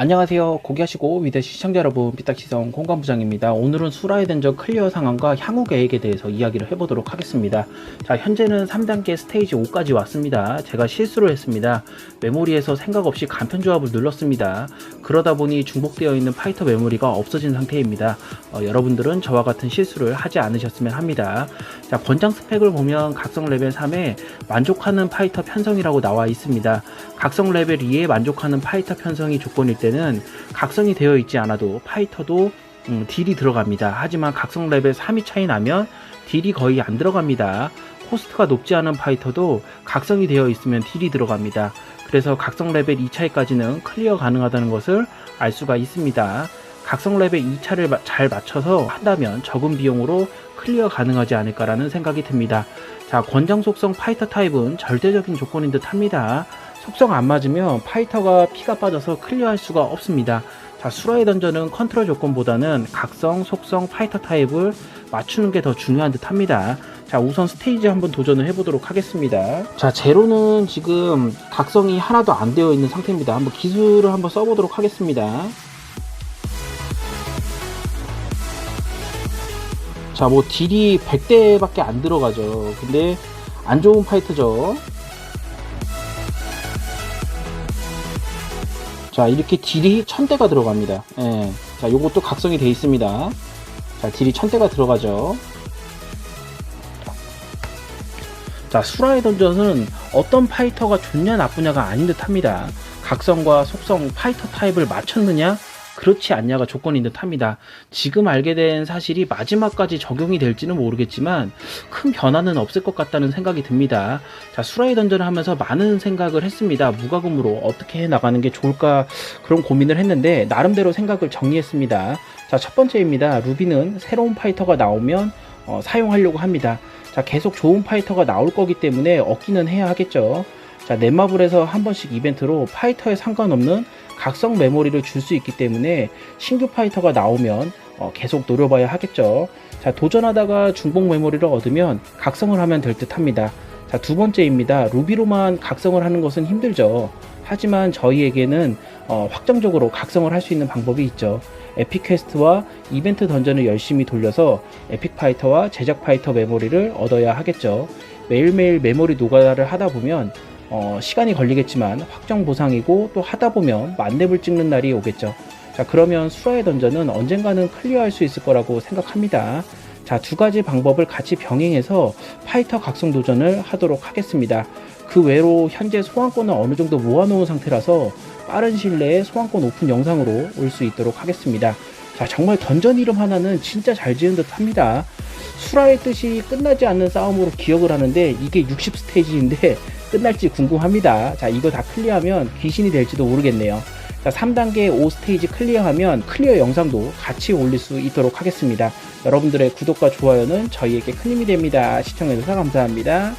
안녕하세요. 고기하시고 위대 시청자 여러분, 삐딱시성 공관부장입니다. 오늘은 수라의 덴저 클리어 상황과 향후 계획에 대해서 이야기를 해보도록 하겠습니다. 자, 현재는 3단계 스테이지 5까지 왔습니다. 제가 실수를 했습니다. 메모리에서 생각 없이 간편 조합을 눌렀습니다. 그러다 보니 중복되어 있는 파이터 메모리가 없어진 상태입니다. 어, 여러분들은 저와 같은 실수를 하지 않으셨으면 합니다. 자, 권장 스펙을 보면 각성 레벨 3에 만족하는 파이터 편성이라고 나와 있습니다. 각성 레벨 2에 만족하는 파이터 편성이 조건일 때는 각성이 되어 있지 않아도 파이터도 음, 딜이 들어갑니다. 하지만 각성 레벨 3이 차이 나면 딜이 거의 안 들어갑니다. 코스트가 높지 않은 파이터도 각성이 되어 있으면 딜이 들어갑니다. 그래서 각성 레벨 2 차이까지는 클리어 가능하다는 것을 알 수가 있습니다. 각성 레벨 2차를 잘 맞춰서 한다면 적은 비용으로 클리어 가능하지 않을까라는 생각이 듭니다. 자, 권장 속성 파이터 타입은 절대적인 조건인 듯 합니다. 속성 안 맞으면 파이터가 피가 빠져서 클리어할 수가 없습니다. 자, 수라의 던전은 컨트롤 조건보다는 각성, 속성, 파이터 타입을 맞추는 게 더 중요한 듯 합니다. 자, 우선 스테이지 한번 도전을 해보도록 하겠습니다. 자, 제로는 지금 각성이 하나도 안 되어 있는 상태입니다. 한번 기술을 한번 써보도록 하겠습니다. 자, 뭐 딜이 100대밖에 안 들어가죠. 근데 안 좋은 파이터죠. 자, 이렇게 딜이 1000대가 들어갑니다. 예. 자, 요것도 각성이 돼 있습니다. 자, 딜이 1000대가 들어가죠. 자, 수라의 던전은 어떤 파이터가 좋냐 나쁘냐가 아닌 듯 합니다. 각성과 속성, 파이터 타입을 맞췄느냐? 그렇지 않냐가 조건인 듯 합니다. 지금 알게 된 사실이 마지막까지 적용이 될지는 모르겠지만 큰 변화는 없을 것 같다는 생각이 듭니다. 자, 수라의 던전을 하면서 많은 생각을 했습니다. 무과금으로 어떻게 해 나가는 게 좋을까 그런 고민을 했는데 나름대로 생각을 정리했습니다. 자, 첫 번째입니다. 루비는 새로운 파이터가 나오면 어, 사용하려고 합니다. 자, 계속 좋은 파이터가 나올 거기 때문에 얻기는 해야 하겠죠. 자, 넷마블에서 한 번씩 이벤트로 파이터에 상관없는 각성 메모리를 줄 수 있기 때문에 신규 파이터가 나오면 어, 계속 노려봐야 하겠죠. 자, 도전하다가 중복 메모리를 얻으면 각성을 하면 될 듯 합니다. 자, 두 번째입니다. 루비로만 각성을 하는 것은 힘들죠. 하지만 저희에게는 어, 확정적으로 각성을 할 수 있는 방법이 있죠. 에픽 퀘스트와 이벤트 던전을 열심히 돌려서 에픽 파이터와 제작 파이터 메모리를 얻어야 하겠죠. 매일매일 메모리 노가다를 하다 보면 어, 시간이 걸리겠지만 확정 보상이고 또 하다 보면 만렙을 찍는 날이 오겠죠. 자, 그러면 수라의 던전은 언젠가는 클리어할 수 있을 거라고 생각합니다. 자, 두 가지 방법을 같이 병행해서 파이터 각성 도전을 하도록 하겠습니다. 그 외로 현재 소환권을 어느 정도 모아놓은 상태라서 빠른 시일 내에 소환권 오픈 영상으로 올 수 있도록 하겠습니다. 자, 정말 던전 이름 하나는 진짜 잘 지은 듯 합니다. 수라의 뜻이 끝나지 않는 싸움으로 기억을 하는데 이게 60 스테이지인데 끝날지 궁금합니다. 자, 이거 다 클리어하면 귀신이 될지도 모르겠네요. 자, 3단계 5스테이지 클리어하면 클리어 영상도 같이 올릴 수 있도록 하겠습니다. 여러분들의 구독과 좋아요는 저희에게 큰 힘이 됩니다. 시청해주셔서 감사합니다.